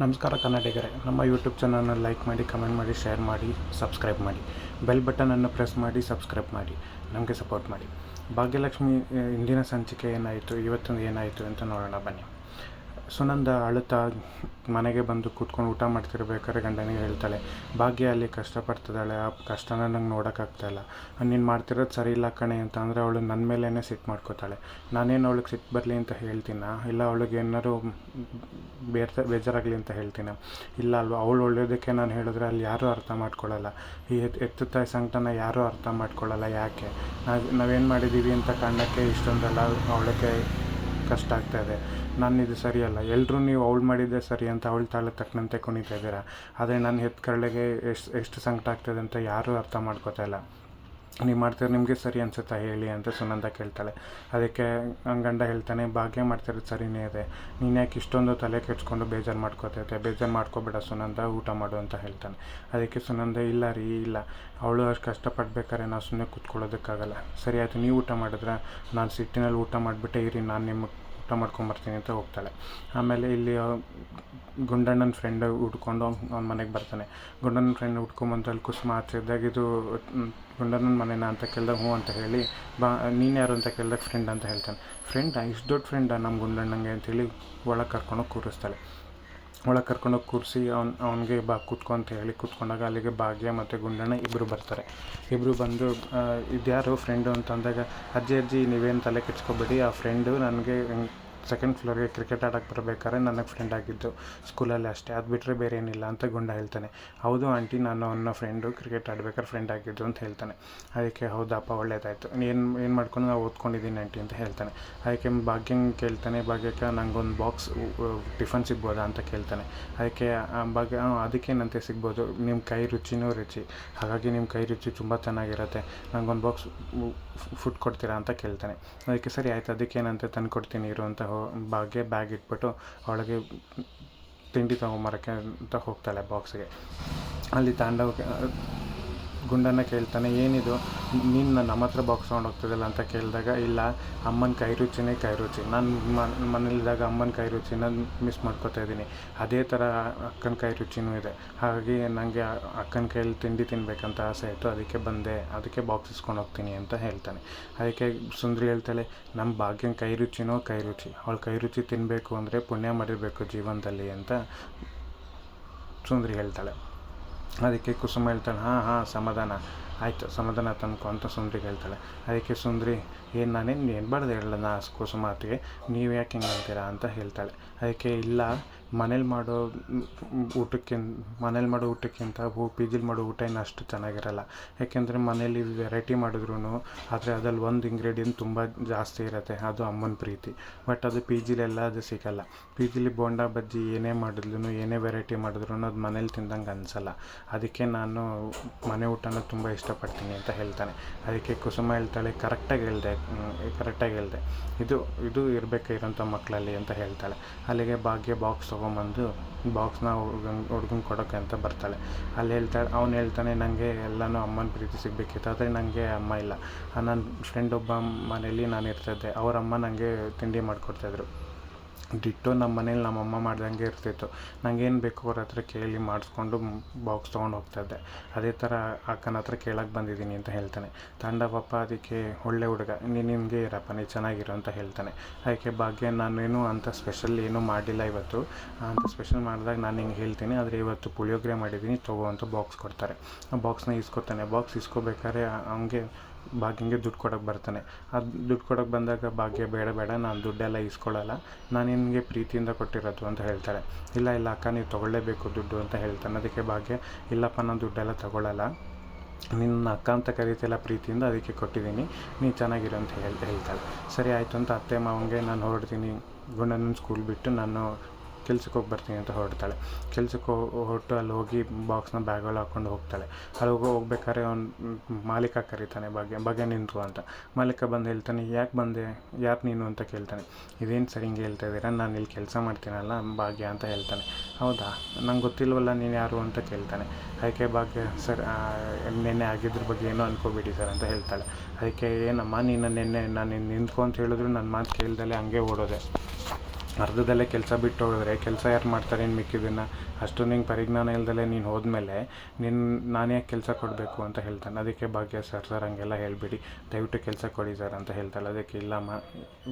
ನಮಸ್ಕಾರ ಕನ್ನಡಿಗರೆ, ನಮ್ಮ ಯೂಟ್ಯೂಬ್ ಚಾನಲ್ನ ಲೈಕ್ ಮಾಡಿ ಕಮೆಂಟ್ ಮಾಡಿ ಶೇರ್ ಮಾಡಿ ಸಬ್ಸ್ಕ್ರೈಬ್ ಮಾಡಿ. ಬೆಲ್ ಬಟನನ್ನು ಪ್ರೆಸ್ ಮಾಡಿ ಸಬ್ಸ್ಕ್ರೈಬ್ ಮಾಡಿ. ನಮಗೆ ಸಪೋರ್ಟ್ ಮಾಡಿ. ಭಾಗ್ಯಲಕ್ಷ್ಮಿ ಇಂದಿನ ಸಂಚಿಕೆ ಏನಾಯಿತು ಇವತ್ತು ಏನಾಯಿತು ಅಂತ ನೋಡೋಣ ಬನ್ನಿ. ಸುನಂದ ಅಳುತ್ತಾ ಮನೆಗೆ ಬಂದು ಕೂತ್ಕೊಂಡು ಊಟ ಮಾಡ್ತಿರ್ಬೇಕಾದ್ರೆ ಗಂಡನಿಗೆ ಹೇಳ್ತಾಳೆ, ಭಾಗ್ಯ, ಅಲ್ಲಿ ಕಷ್ಟಪಡ್ತಿದ್ದಾಳೆ, ಆ ಕಷ್ಟನ ನಂಗೆ ನೋಡೋಕ್ಕಾಗ್ತಾಯಿಲ್ಲ ನೀನು ಮಾಡ್ತಿರೋದು ಸರಿ ಇಲ್ಲ ಕಣೆ ಅಂತ ಅಂದರೆ ಅವಳು ನನ್ನ ಮೇಲೇ ಸಿಟ್ಟು ಮಾಡ್ಕೋತಾಳೆ. ನಾನೇನು ಅವಳಿಗೆ ಸಿಟ್ಟು ಬರಲಿ ಅಂತ ಹೇಳ್ತೀನ? ಇಲ್ಲ ಅವಳಿಗೆ ಏನಾದ್ರು ಬೇರ್ತ, ಬೇಜಾರಾಗಲಿ ಅಂತ ಹೇಳ್ತೀನ? ಇಲ್ಲ ಅಲ್ವಾ? ಅವಳು ಒಳ್ಳೆಯದಕ್ಕೆ ನಾನು ಹೇಳಿದ್ರೆ ಅಲ್ಲಿ ಯಾರೂ ಅರ್ಥ ಮಾಡ್ಕೊಳ್ಳಲ್ಲ ಈ ಎತ್, ಎತ್ತು ತಾಯಿ ಸಂಕಟನ ಯಾರೂ ಅರ್ಥ ಮಾಡ್ಕೊಳ್ಳಲ್ಲ ಯಾಕೆ? ನಾವು, ನಾವೇನು ಮಾಡಿದ್ದೀವಿ ಅಂತ ಕಾರಣಕ್ಕೆ ಇಷ್ಟೊಂದೆಲ್ಲ ಅವಳಿಗೆ ಕಷ್ಟ ಆಗ್ತಾ ಇದೆ. ನಾನು ಇದು ಸರಿಯಲ್ಲ. ಎಲ್ಲರೂ ನೀವು ಅವಳು ಮಾಡಿದ್ದೆ ಸರಿ ಅಂತ ಅವಳು ತಾಳ ತಕ್ಕನಂತೆ ಕುಣಿತಾ ಇದ್ದೀರಾ? ಆದರೆ ನನ್ನ ಹೆತ್ ಕರಳಿಗೆ ಎಷ್ಟು ಎಷ್ಟು ಸಂಕಟ ಆಗ್ತದೆ ಅಂತ ಯಾರೂ ಅರ್ಥ ಮಾಡ್ಕೋತಾ ಇಲ್ಲ. ನೀವು ಮಾಡ್ತೀರ ನಿಮಗೆ ಸರಿ ಅನ್ಸುತ್ತಾ ಹೇಳಿ ಅಂತ ಸುನಂದ ಕೇಳ್ತಾಳೆ. ಅದಕ್ಕೆ ನನ್ನ ಗಂಡ ಹೇಳ್ತಾನೆ, ಭಾಗ್ಯ ಮಾಡ್ತಿರೋದು ಸರಿನೇ ಇದೆ. ನೀನು ಯಾಕೆ ಇಷ್ಟೊಂದು ತಲೆ ಕೆಡ್ಸ್ಕೊಂಡು ಬೇಜಾರು ಮಾಡ್ಕೋತೈತೆ ಬೇಜಾರು ಮಾಡ್ಕೋಬೇಡ ಸುನಂದ, ಊಟ ಮಾಡು ಅಂತ ಹೇಳ್ತಾನೆ. ಅದಕ್ಕೆ ಸುನಂದ, ಇಲ್ಲ ರೀ, ಇಲ್ಲ. ಅವಳು ಅಷ್ಟು ಕಷ್ಟಪಡ್ಬೇಕಾದ್ರೆ ನಾವು ಸುಮ್ಮನೆ ಕೂತ್ಕೊಳ್ಳೋದಕ್ಕಾಗಲ್ಲ. ಸರಿ, ಆಯಿತು, ನೀವು ಊಟ ಮಾಡಿದ್ರೆ? ನಾನು ಸಿಟ್ಟಿನಲ್ಲಿ ಊಟ ಮಾಡಿಬಿಟ್ಟೆ, ಇರಿ, ನಾನು ನಿಮ್ಮ ಊಟ ಮಾಡ್ಕೊಂಬರ್ತೀನಿ ಅಂತ ಹೋಗ್ತಾಳೆ. ಆಮೇಲೆ ಇಲ್ಲಿ ಗುಂಡಣ್ಣನ ಫ್ರೆಂಡ್ ಹುಡ್ಕೊಂಡು ಅವ್ನ ಮನೆಗೆ ಬರ್ತಾನೆ. ಗುಂಡಣ್ಣನ ಫ್ರೆಂಡ್ ಹುಡ್ಕೊಂಬಂದು ಅಲ್ಲಿ ಕುಸುಮ ಆಚೆದಾಗ ಇದು ಗುಂಡಣ್ಣನ ಮನೆನಾ ಅಂತ ಕೇಳಿದಾಗ ಹ್ಞೂ ಅಂತ ಹೇಳಿ, ಬಾ, ನೀನು ಯಾರು ಅಂತ ಕೇಳಿದಾಗ ಫ್ರೆಂಡ್ ಅಂತ ಹೇಳ್ತಾನೆ. ಫ್ರೆಂಡಾ ಇಷ್ಟು ದೊಡ್ಡ ಫ್ರೆಂಡಾ ನಮ್ಮ ಗುಂಡಣ್ಣಂಗೆ ಅಂತೇಳಿ ಒಳಗೆ ಕರ್ಕೊಂಡೋಗಿ ಕೂರಿಸ್ತಾಳೆ. ಒಳಗೆ ಕರ್ಕೊಂಡೋಗಿ ಕೂರಿಸಿ, ಅವ್ನು, ಅವನಿಗೆ ಬಾ, ಕೂತ್ಕೊ ಅಂತ ಹೇಳಿ ಕೂತ್ಕೊಂಡಾಗ ಅಲ್ಲಿಗೆ ಭಾಗ್ಯ ಮತ್ತು ಗುಂಡಣ್ಣ ಇಬ್ಬರು ಬರ್ತಾರೆ. ಇಬ್ಬರು ಬಂದು ಇದ್ಯಾರು ಫ್ರೆಂಡು ಅಂತಂದಾಗ, ಅಜ್ಜಿ ಅಜ್ಜಿ, ನೀವೇನು ತಲೆ ಕೆಡ್ಸ್ಕೊಬೇಡಿ, ಆ ಫ್ರೆಂಡು ನನಗೆ ಸೆಕೆಂಡ್ ಫ್ಲೋರ್ಗೆ ಕ್ರಿಕೆಟ್ ಆಡಕ್ಕೆ ಬರಬೇಕಾದ್ರೆ ನನಗೆ ಫ್ರೆಂಡ್ ಆಗಿದ್ದು. ಸ್ಕೂಲಲ್ಲಿ ಅಷ್ಟೇ. ಅದು ಬಿಟ್ಟರೆ ಬೇರೆ ಏನಿಲ್ಲ ಅಂತ ಗುಂಡ ಹೇಳ್ತಾನೆ. ಹೌದು ಆಂಟಿ ನಾನು ಅವನ ಫ್ರೆಂಡು ಕ್ರಿಕೆಟ್ ಆಡ್ಬೇಕಾದ್ರೆ ಫ್ರೆಂಡ್ ಆಗಿದ್ದು ಅಂತ ಹೇಳ್ತಾನೆ. ಅದಕ್ಕೆ ಹೌದಪ್ಪ ಒಳ್ಳೇದಾಯಿತು. ಏನು ಏನು ಮಾಡ್ಕೊಂಡು ನಾವು ಓದ್ಕೊಂಡಿದ್ದೀನಿ ಆಂಟಿ ಅಂತ ಹೇಳ್ತಾನೆ. ಅದಕ್ಕೆ ಭಾಗ್ಯಂಗೆ ಕೇಳ್ತಾನೆ ಭಾಗ್ಯಕ್ಕೆ ನಂಗೊಂದು ಬಾಕ್ಸ್ ಟಿಫನ್ ಸಿಗ್ಬೋದಾ ಅಂತ ಕೇಳ್ತಾನೆ. ಅದಕ್ಕೆ ಭಾಗ್ಯ "ಹ್ಮ್, ಅದಕ್ಕೇನಂತೆ ಸಿಗ್ಬೋದು? ನಿಮ್ಮ ಕೈ ರುಚಿನೂ ರುಚಿ. ಹಾಗಾಗಿ ನಿಮ್ಮ ಕೈ ರುಚಿ ತುಂಬ ಚೆನ್ನಾಗಿರುತ್ತೆ. ನಂಗೊಂದು ಬಾಕ್ಸ್ ಫುಡ್ ಕೊಡ್ತೀರಾ ಅಂತ ಕೇಳ್ತಾನೆ. ಅದಕ್ಕೆ ಸರಿ ಆಯ್ತು, ಅದಕ್ಕೇನಂತೆ ತಂದು ಕೊಡ್ತೀನಿ, ಇರು ಅಂತ ಹೋ ಬಾಗೆ ಬ್ಯಾಗ್ ಇಟ್ಬಿಟ್ಟು ಅವಳಿಗೆ ತಿಂಡಿ ತೊಗೊಂಬರಕ್ಕೆ ಅಂತ ಹೋಗ್ತಾಳೆ ಬಾಕ್ಸ್ಗೆ ಅಲ್ಲಿ ತಾಂಡವ ಗುಂಡನ್ನ ಕೇಳ್ತಾನೆ, ಏನಿದು? ನೀನು ನಮ್ಮ ಹತ್ರ ಬಾಕ್ಸ್ ತೊಗೊಂಡು ಹೋಗ್ತಿದ್ದಲ್ಲ ಅಂತ ಕೇಳಿದಾಗ, ಇಲ್ಲ, ಅಮ್ಮನ ಕೈ ರುಚಿನೇ ಕೈ ರುಚಿ. ನಾನು ಮನೇಲಿದ್ದಾಗ ಅಮ್ಮನ ಕೈ ರುಚಿನ ಮಿಸ್ ಮಾಡ್ಕೋತಾ ಇದ್ದೀನಿ. ಅದೇ ಥರ ಅಕ್ಕನ ಕೈ ರುಚಿನೂ ಇದೆ. ಹಾಗಾಗಿ ನನಗೆ ಅಕ್ಕನ ಕೈಯಲ್ಲಿ ತಿಂಡಿ ತಿನ್ನಬೇಕಂತ ಆಸೆ ಆಯಿತು ಅದಕ್ಕೆ ಬಂದೆ. ಅದಕ್ಕೆ ಬಾಕ್ಸ್ ಇಸ್ಕೊಂಡು ಹೋಗ್ತೀನಿ ಅಂತ ಹೇಳ್ತಾನೆ. ಅದಕ್ಕೆ ಸುಂದ್ರಿ ಹೇಳ್ತಾಳೆ ನಮ್ಮ ಭಾಗ್ಯನ ಕೈ ರುಚಿನೋ ಕೈ ರುಚಿ. ಅವಳ ಕೈ ರುಚಿ ತಿನ್ನಬೇಕು ಅಂದರೆ ಪುಣ್ಯ ಮಾಡಿರಬೇಕು ಜೀವನದಲ್ಲಿ ಅಂತ ಸುಂದ್ರಿ ಹೇಳ್ತಾಳೆ. ಅದಕ್ಕೆ ಕುಸುಮ ಹೇಳ್ತಾಳೆ ಹಾಂ ಹಾಂ ಸಮಾಧಾನ. ಆಯಿತು, ಸಮಾಧಾನ ತಂದ್ಕೊ ಅಂತ ಸುಂದ್ರಿ ಹೇಳ್ತಾಳೆ. ಅದಕ್ಕೆ ಸುಂದ್ರಿ, ಏನು ನಾನೇನು, ಏನು ಬಾರ್ದು ಹೇಳಲ್ಲ ನಾ ಕುಸುಮ ಮಾತಿಗೆ ನೀವು ಯಾಕೆ ಹಿಂಗೆ ಅಂತೀರಾ ಅಂತ ಹೇಳ್ತಾಳೆ. ಅದಕ್ಕೆ ಇಲ್ಲ, ಮನೇಲಿ ಮಾಡೋ ಊಟಕ್ಕೆ, ಮನೇಲಿ ಮಾಡೋ ಊಟಕ್ಕಿಂತ ಹೂ ಪಿ ಜಿಲಿ ಮಾಡೋ ಊಟ ಏನು ಅಷ್ಟು ಚೆನ್ನಾಗಿರಲ್ಲ. ಯಾಕೆಂದರೆ ಮನೇಲಿ ವೆರೈಟಿ ಮಾಡಿದ್ರು ಆದರೆ ಅದ್ರಲ್ಲಿ ಒಂದು ಇಂಗ್ರೀಡಿಯೆಂಟ್ ತುಂಬ ಜಾಸ್ತಿ ಇರುತ್ತೆ, ಅದು ಅಮ್ಮನ ಪ್ರೀತಿ. ಬಟ್ ಅದು ಪಿ ಜಿಲೆಲ್ಲ ಅದು ಸಿಗಲ್ಲ. ಪಿ ಜಿಲಿ ಬೋಂಡಾ, ಬಜ್ಜಿ ಏನೇ ಮಾಡಿದ್ಲು ಏನೇ ವೆರೈಟಿ ಮಾಡಿದ್ರು ಅದು ಮನೇಲಿ ತಿಂದಂಗೆ ಅನಿಸಲ್ಲ. ಅದಕ್ಕೆ ನಾನು ಮನೆ ಊಟನ ತುಂಬ ಇಷ್ಟಪಡ್ತೀನಿ ಅಂತ ಹೇಳ್ತಾನೆ. ಅದಕ್ಕೆ ಕುಸುಮ ಹೇಳ್ತಾಳೆ, ಕರೆಕ್ಟಾಗಿ ಹೇಳಿದೆ ಕರೆಕ್ಟಾಗಿ ಹೇಳ್ದೆ. ಇದು ಇದು ಇರಬೇಕಾಗಿರೋಂಥ ಮಕ್ಕಳಲ್ಲಿ? ಅಂತ ಹೇಳ್ತಾಳೆ. ಅಲ್ಲಿಗೆ ಭಾಗ್ಯ ಬಾಕ್ಸ್ ತೊಗೊಂಬಂದು ಬಾಕ್ಸ್ನ ಹುಡ್ಗನ್ ಹುಡ್ಗಂಗೆ ಕೊಡೋಕ್ಕೆ ಅಂತ ಬರ್ತಾಳೆ. ಅಲ್ಲಿ ಹೇಳ್ತಾಳೆ, ಅವ್ನು ಹೇಳ್ತಾನೆ ನನಗೆ ಎಲ್ಲನೂ ಅಮ್ಮನ ಪ್ರೀತಿ ಸಿಗಬೇಕಿತ್ತು, ಆದರೆ ನನಗೆ ಅಮ್ಮ ಇಲ್ಲ. ನನ್ನ ಫ್ರೆಂಡ್ ಒಬ್ಬ ಮನೆಯಲ್ಲಿ ನಾನು ಇರ್ತಿದ್ದೆ ಅವರಮ್ಮ ನನಗೆ ತಿಂಡಿ ಮಾಡಿಕೊಡ್ತಾಯಿದ್ರು ಡಿಟ್ಟೋ ನಮ್ಮ ಮನೇಲಿ ನಮ್ಮ ಅಮ್ಮ ಮಾಡ್ದಂಗೆ ಇರ್ತಿತ್ತು. ನಂಗೇನು ಬೇಕು ಅವ್ರ ಹತ್ರ ಕೇಳಿ ಮಾಡಿಸ್ಕೊಂಡು ಬಾಕ್ಸ್ ತೊಗೊಂಡು ಹೋಗ್ತಾಯಿದ್ದೆ ಅದೇ ಥರ ಅಕ್ಕನ ಹತ್ರ ಕೇಳಕ್ಕೆ ಬಂದಿದ್ದೀನಿ ಅಂತ ಹೇಳ್ತಾನೆ. ತಂಡ ಪಾಪ, ಅದಕ್ಕೆ ಒಳ್ಳೆ ಹುಡುಗ. ನೀನು ನಿಮಗೆ ಇರಪ್ಪ ನೀ ಚೆನ್ನಾಗಿರು ಅಂತ ಹೇಳ್ತಾನೆ. ಅದಕ್ಕೆ ಭಾಗ್ಯ, ನಾನೇನು ಅಂಥ ಸ್ಪೆಷಲ್ ಏನೂ ಮಾಡಿಲ್ಲ ಇವತ್ತು. ಅಂಥ ಸ್ಪೆಷಲ್ ಮಾಡಿದಾಗ ನಾನು ಹಿಂಗೆ ಹೇಳ್ತೀನಿ. ಆದರೆ ಇವತ್ತು ಪುಳಿಯೋಗರೆ ಮಾಡಿದ್ದೀನಿ ತಗೋ ಅಂತ ಬಾಕ್ಸ್ ಕೊಡ್ತಾರೆ. ಆ ಬಾಕ್ಸ್ನ ಇಸ್ಕೊತಾನೆ ಬಾಕ್ಸ್ ಇಸ್ಕೋಬೇಕಾದ್ರೆ ಹಂಗೆ ಭಾಗ್ಯಂಗೆ ದುಡ್ಡು ಕೊಡೋಕೆ ಬರ್ತಾನೆ. ಅದು ದುಡ್ಡು ಕೊಡೋಕೆ ಬಂದಾಗ, ಭಾಗ್ಯ, ಬೇಡ ಬೇಡ, ನಾನು ದುಡ್ಡೆಲ್ಲ ಇಸ್ಕೊಳ್ಳಲ್ಲ ನಾನು ನಿನಗೆ ಪ್ರೀತಿಯಿಂದ ಕೊಟ್ಟಿರೋದು ಅಂತ ಹೇಳ್ತಾಳೆ. ಇಲ್ಲ ಇಲ್ಲ ಅಕ್ಕ, ನೀವು ತೊಗೊಳ್ಳೇಬೇಕು ದುಡ್ಡು ಅಂತ ಹೇಳ್ತಾನೆ. ಅದಕ್ಕೆ ಭಾಗ್ಯ, ಇಲ್ಲಪ್ಪ, ನಾನು ದುಡ್ಡೆಲ್ಲ ತೊಗೊಳ್ಳಲ್ಲ ನಿನ್ನ ಅಕ್ಕ ಅಂತ ಕರೀತಿಲ್ಲ ಪ್ರೀತಿಯಿಂದ, ಅದಕ್ಕೆ ಕೊಟ್ಟಿದ್ದೀನಿ. ನೀನು ಚೆನ್ನಾಗಿರು ಅಂತ ಹೇಳಿ, ಹೇಳ್ತಾಳೆ. ಸರಿ, ಆಯಿತು ಅಂತ ಅತ್ತೆ ಮಾವಂಗೆ, ನಾನು ಹೊರಡ್ತೀನಿ. ಗುಂಡನ ಸ್ಕೂಲ್ ಬಿಟ್ಟು ನಾನು ಕೆಲ್ಸಕ್ಕೆ ಹೋಗಿ ಬರ್ತೀನಿ ಅಂತ ಹೊರಡ್ತಾಳೆ. ಕೆಲ್ಸಕ್ಕೆ ಹೊರಟು ಅಲ್ಲಿ ಹೋಗಿ ಬಾಕ್ಸ್ನ ಬ್ಯಾಗಲ್ಲಿ ಹಾಕ್ಕೊಂಡು ಹೋಗ್ತಾಳೆ. ಅಲ್ಲಿ ಹೋಗಿ, ಹೋಗ್ಬೇಕಾದ್ರೆ ಅವ್ನು ಮಾಲೀಕ ಕರೀತಾನೆ ಭಾಗ್ಯ ಭಾಗ್ಯ ನಿಂತು ಅಂತ. ಮಾಲೀಕ ಬಂದು ಹೇಳ್ತಾನೆ, ಯಾಕೆ ಬಂದೆ? ಯಾರು ನೀನು? ಅಂತ ಕೇಳ್ತಾನೆ. ಇದೇನು ಸರಿ ಹಿಂಗೆ ಹೇಳ್ತಾ ಇದ್ದೀರಾ? ನಾನು ಇಲ್ಲಿ ಕೆಲಸ ಮಾಡ್ತೀನಲ್ಲ, ಭಾಗ್ಯ ಅಂತ ಹೇಳ್ತಾನೆ. ಹೌದಾ? ನಂಗೆ ಗೊತ್ತಿಲ್ವಲ್ಲ ನೀನು ಯಾರು? ಅಂತ ಕೇಳ್ತಾನೆ. ಅದಕ್ಕೆ ಭಾಗ್ಯ ಸರ್ ನಿನ್ನೆ ಆಗಿದ್ರ ಬಗ್ಗೆ ಏನೋ ಅನ್ಕೋಬೇಡಿ ಸರ್ ಅಂತ ಹೇಳ್ತಾಳೆ. ಅದಕ್ಕೆ ಏನಮ್ಮ, ನೀನು ನೆನ್ನೆ ನಾನು ನಿಂತ್ಕೊ ಅಂತ ಹೇಳಿದ್ರು ನನ್ನ ಮಾತು ಕೇಳ್ದಲೆ ಹಂಗೆ ಓಡೋದೆ. ಅರ್ಧದಲ್ಲೇ ಕೆಲಸ ಬಿಟ್ಟು ಹೋದರೆ ಕೆಲಸ ಯಾರು ಮಾಡ್ತಾರೆ ಏನು ಮಿಕ್ಕಿದ್ದನ್ನು ಅಷ್ಟು ನಿಂಗೆ ಪರಿಜ್ಞಾನ ಇಲ್ಲದಲ್ಲೇ ನೀನು ಹೋದ್ಮೇಲೆ ನಿನ್ನ ನಾನು ಯಾಕೆ ಕೆಲಸ ಕೊಡಬೇಕು ಅಂತ ಹೇಳ್ತಾನೆ. ಅದಕ್ಕೆ ಭಾಗ್ಯ ಸರ್ ಸರ್ ಹಂಗೆಲ್ಲ ಹೇಳಿಬಿಡಿ. ದಯವಿಟ್ಟು ಕೆಲಸ ಕೊಡಿ ಸರ್ ಅಂತ ಹೇಳ್ತಾಳೆ. ಅದಕ್ಕೆ ಇಲ್ಲ ಮಾ,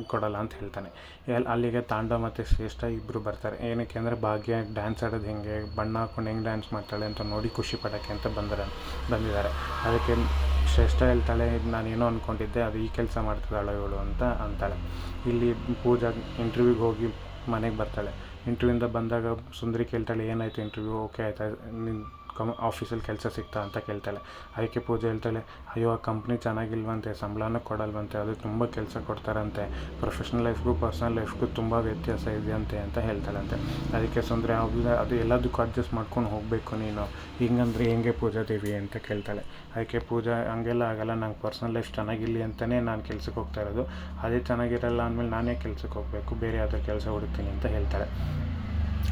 ಕೊಡಲ್ಲ ಅಂತ ಹೇಳ್ತಾನೆ. ಎಲ್ಲಿ ಅಲ್ಲಿಗೆ ತಾಂಡವ ಮತ್ತು ಶ್ರೇಷ್ಠ ಇಬ್ಬರು ಬರ್ತಾರೆ. ಏನಕ್ಕೆ ಅಂದರೆ ಭಾಗ್ಯ ಡ್ಯಾನ್ಸ್ ಆಡೋದು ಹೆಂಗೆ, ಬಣ್ಣ ಹಾಕೊಂಡು ಹೆಂಗೆ ಡ್ಯಾನ್ಸ್ ಮಾಡ್ತಾಳೆ ಅಂತ ನೋಡಿ ಖುಷಿ ಪಡೋಕ್ಕೆ ಅಂತ ಬಂದರೆ, ಬಂದಿದ್ದಾರೆ. ಅದಕ್ಕೆ ಶ್ರೇಷ್ಠ ಹೇಳ್ತಾಳೆ ನಾನೇನೋ ಅಂದ್ಕೊಂಡಿದ್ದೆ ಅದು ಈ ಕೆಲಸ ಮಾಡ್ತಿದ್ದಾಳೆ ಇವಳು ಅಂತ ಅಂತಾಳೆ. ಇಲ್ಲಿ ಪೂಜಾ ಇಂಟರ್ವ್ಯೂಗೆ ಹೋಗಿ ಮನೆಗೆ ಬರ್ತಾಳೆ. ಇಂಟರ್ವ್ಯೂಯಿಂದ ಬಂದಾಗ ಸುಂದರಿ ಕೇಳ್ತಾಳೆ, ಏನಾಯಿತು ಇಂಟರ್ವ್ಯೂ ಓಕೆ ಆಯ್ತಾ? ನಿನ್ನ ಕಮ್, ಆಫೀಸಲ್ಲಿ ಕೆಲಸ ಸಿಗ್ತಾ ಅಂತ ಕೇಳ್ತಾಳೆ. ಅದಕ್ಕೆ ಪೂಜೆ ಹೇಳ್ತಾಳೆ, ಅಯ್ಯೋ, ಆ ಕಂಪ್ನಿ ಚೆನ್ನಾಗಿಲ್ವಂತೆ, ಸಂಬಳನೂ ಕೊಡಲ್ವಂತೆ, ಅದು ತುಂಬ ಕೆಲಸ ಕೊಡ್ತಾರಂತೆ. ಪ್ರೊಫೆಷ್ನಲ್ ಲೈಫ್ಗೂ ಪರ್ಸ್ನಲ್ ಲೈಫ್ಗೂ ತುಂಬ ವ್ಯತ್ಯಾಸ ಇದೆಯಂತೆ, ಅಂತ ಹೇಳ್ತಾಳಂತೆ. ಅದಕ್ಕೆ ಸುಂದರಿ ಅವ್ಲ ಅದು ಎಲ್ಲದಕ್ಕೂ ಅಡ್ಜಸ್ಟ್ ಮಾಡ್ಕೊಂಡು ಹೋಗಬೇಕು ನೀನು. ಹಿಂಗಂದ್ರೆ ಹೆಂಗೆ ಪೂಜಾ ದೇವಿ? ಅಂತ ಕೇಳ್ತಾಳೆ. ಅದಕ್ಕೆ ಪೂಜಾ, ಹಂಗೆಲ್ಲ ಆಗಲ್ಲ, ನಂಗೆ ಪರ್ಸ್ನಲ್ ಲೈಫ್ ಚೆನ್ನಾಗಿರಲಿ ಅಂತಲೇ ನಾನು ಕೆಲಸಕ್ಕೆ ಹೋಗ್ತಾ ಇರೋದು. ಅದೇ ಚೆನ್ನಾಗಿರಲ್ಲ ಅಂದಮೇಲೆ ನಾನೇ ಕೆಲಸಕ್ಕೆ ಹೋಗಬೇಕು, ಬೇರೆ ಯಾವುದೋ ಕೆಲಸ ಹುಡುಕ್ತೀನಿ, ಅಂತ ಹೇಳ್ತಾಳೆ.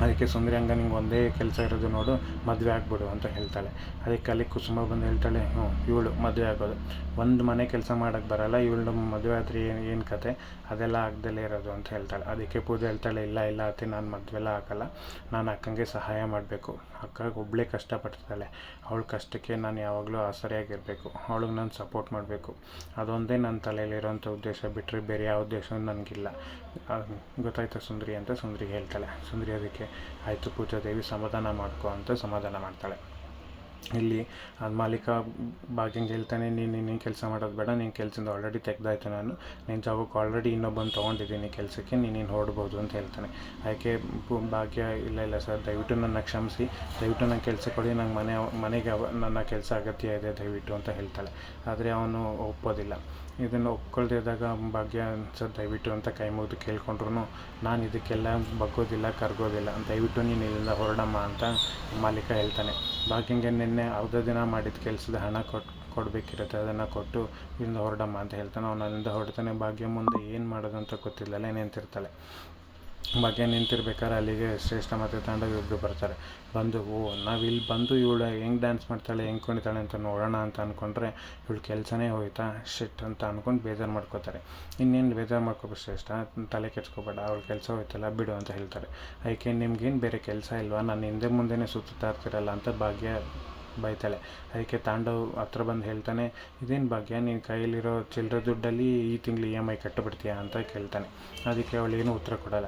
ಅದಕ್ಕೆ ಸುಂದರಿ ಹಂಗ ನಿಂಗೆ ಒಂದೇ ಕೆಲಸ ಇರೋದು ನೋಡು, ಮದುವೆ ಆಗ್ಬಿಡು ಅಂತ ಹೇಳ್ತಾಳೆ. ಅದಕ್ಕೆ ಅಲ್ಲಿ ಕುಸುಮ ಬಂದು ಹೇಳ್ತಾಳೆ, ಹ್ಞೂ, ಇವಳು ಮದುವೆ ಆಗೋದು. ಒಂದು ಮನೆ ಕೆಲಸ ಮಾಡೋಕ್ಕೆ ಬರಲ್ಲ, ಇವಳು ಮದುವೆ ಆದರೆ ಏನು ಏನು ಕತೆ? ಅದೆಲ್ಲ ಆಗ್ದಲೇ ಇರೋದು ಅಂತ ಹೇಳ್ತಾಳೆ. ಅದಕ್ಕೆ ಪೂಜೆ ಹೇಳ್ತಾಳೆ, ಇಲ್ಲ ಇಲ್ಲ ಅತ್ತೆ, ನಾನು ಮದುವೆಲ್ಲ ಆಗಲ್ಲ. ನಾನು ಅಕ್ಕಂಗೆ ಸಹಾಯ ಮಾಡಬೇಕು. ಅಕ್ಕ ಒಬ್ಬಳೇ ಕಷ್ಟಪಡ್ತಾಳೆ. ಅವಳ ಕಷ್ಟಕ್ಕೆ ನಾನು ಯಾವಾಗಲೂ ಆಸರೆಯಾಗಿರಬೇಕು. ಅವಳಿಗೆ ನಾನು ಸಪೋರ್ಟ್ ಮಾಡಬೇಕು. ಅದೊಂದೇ ನನ್ನ ತಲೆಯಲ್ಲಿರೋಂಥ ಉದ್ದೇಶ ಬಿಟ್ಟರೆ ಬೇರೆ ಯಾವ ಉದ್ದೇಶವೂ ನನಗಿಲ್ಲ. ಗೊತ್ತಾಯ್ತು ಸುಂದರಿ ಅಂತ ಸುಂದರಿ ಹೇಳ್ತಾಳೆ. ಸುಂದರಿ ಅದಕ್ಕೆ ಆಯಿತು ಪೂಜಾ ದೇವಿ, ಸಮಾಧಾನ ಮಾಡ್ಕೊ ಅಂತ ಸಮಾಧಾನ ಮಾಡ್ತಾಳೆ. ಇಲ್ಲಿ ಮಾಲೀಕ ಭಾಗ್ಯಂಗೆ ಹೇಳ್ತಾನೆ, ನೀನು ನೀನು ಕೆಲಸ ಮಾಡೋದು ಬೇಡ, ನೀನು ಕೆಲಸದಿಂದ ಆಲ್ರೆಡಿ ತೆಗ್ದಾಯ್ತು ನಾನು. ನಿನ್ನ ಜಾಗಕ್ಕೆ ಆಲ್ರೆಡಿ ಇನ್ನೊಬ್ಬನ ತೊಗೊಂಡಿದ್ದೀನಿ ಕೆಲಸಕ್ಕೆ, ನೀನು ಹೊರಡ್ಬೋದು ಅಂತ ಹೇಳ್ತಾನೆ. ಅದಕ್ಕೆ ಭಾಗ್ಯ, ಇಲ್ಲ ಇಲ್ಲ ಸರ್, ದಯವಿಟ್ಟು ನನ್ನ ಕ್ಷಮಿಸಿ. ದಯವಿಟ್ಟು ನನ್ನ ಕೆಲಸ ಕೊಡಿ, ನಂಗೆ ಮನೆ, ಮನೆಗೆ ನನ್ನ ಕೆಲಸ ಅಗತ್ಯ ಇದೆ, ದಯವಿಟ್ಟು ಅಂತ ಹೇಳ್ತಾಳೆ. ಆದರೆ ಅವನು ಒಪ್ಪೋದಿಲ್ಲ. ಇದನ್ನು ಒಪ್ಕೊಳ್ದಿದ್ದಾಗ ಭಾಗ್ಯ ಸರ್, ದಯವಿಟ್ಟು ಅಂತ ಕೈ ಮುಗಿದು ಕೇಳ್ಕೊಂಡ್ರು ನಾನು ಇದಕ್ಕೆಲ್ಲ ಬಗ್ಗೋದಿಲ್ಲ, ಕರ್ಗೋದಿಲ್ಲ. ದಯವಿಟ್ಟು ನೀನು ಇಲ್ಲಿಂದ ಹೊರಡಮ್ಮ ಅಂತ ಮಾಲೀಕ ಹೇಳ್ತಾನೆ. ಭಾಗ್ಯಂಗೆ ನಿನ್ನೆ ಅರ್ಧ ದಿನ ಮಾಡಿದ ಕೆಲಸದ ಹಣ ಕೊಟ್ಟು ಕೊಡಬೇಕಿರುತ್ತೆ, ಅದನ್ನು ಕೊಟ್ಟು ಇಲ್ಲಿಂದ ಹೊರಡಮ್ಮ ಅಂತ ಹೇಳ್ತಾನೆ. ಅವನು ಅಲ್ಲಿಂದ ಹೊರಡ್ತಾನೆ. ಭಾಗ್ಯ ಮುಂದೆ ಏನು ಮಾಡೋದು ಅಂತ ಗೊತ್ತಿಲ್ಲಲೇ ನಿಂತಿರ್ತಾಳೆ. ಭಾಗ್ಯ ನಿಂತಿರ್ಬೇಕಾದ್ರೆ ಅಲ್ಲಿಗೆ ಶ್ರೇಷ್ಠ ಮತ್ತು ತಾಂಡವ ಇಬ್ಬರು ಬರ್ತಾರೆ. ಬಂದು, ಓ ನಾವು ಇಲ್ಲಿ ಬಂದು ಇವಳು ಹೆಂಗೆ ಡ್ಯಾನ್ಸ್ ಮಾಡ್ತಾಳೆ, ಹೆಂಗೆ ಕುಣಿತಾಳೆ ಅಂತ ನೋಡೋಣ ಅಂತ ಅಂದ್ಕೊಂಡ್ರೆ ಇವಳು ಕೆಲಸನೇ ಹೋಯ್ತಾ ಶಿಟ್ ಅಂತ ಅಂದ್ಕೊಂಡು ಬೇಜಾರು ಮಾಡ್ಕೋತಾರೆ. ಇನ್ನೇನು ಬೇಜಾರು ಮಾಡ್ಕೋಬೇಕು ಶ್ರೇಷ್ಠ, ತಲೆ ಕೆಡ್ಸ್ಕೊಬೇಡ, ಅವಳು ಕೆಲಸ ಹೋಯ್ತಲ್ಲ, ಬಿಡು ಅಂತ ಹೇಳ್ತಾರೆ. ಅದಕ್ಕೆ ನಿಮ್ಗೇನು ಬೇರೆ ಕೆಲಸ ಇಲ್ವಾ? ನಾನು ಹಿಂದೆ ಮುಂದೆನೇ ಸುತ್ತಾ ಇರ್ತಿರಲ್ಲ ಅಂತ ಭಾಗ್ಯ ಬೈತಾಳೆ. ಅದಕ್ಕೆ ತಾಂಡವ್ ಹತ್ರ ಬಂದು ಹೇಳ್ತಾನೆ, ಇದೇನು ಭಾಗ್ಯ? ನೀನು ಕೈಯಲ್ಲಿರೋ ಚಿಲ್ಲರೆ ದುಡ್ಡಲ್ಲಿ ಈ ತಿಂಗಳು ಇ ಎಂ ಐ ಕಟ್ಟಿಬಿಡ್ತೀಯಾ? ಅಂತ ಕೇಳ್ತಾನೆ. ಅದಕ್ಕೆ ಅವಳು ಏನೂ ಉತ್ತರ ಕೊಡಲ್ಲ.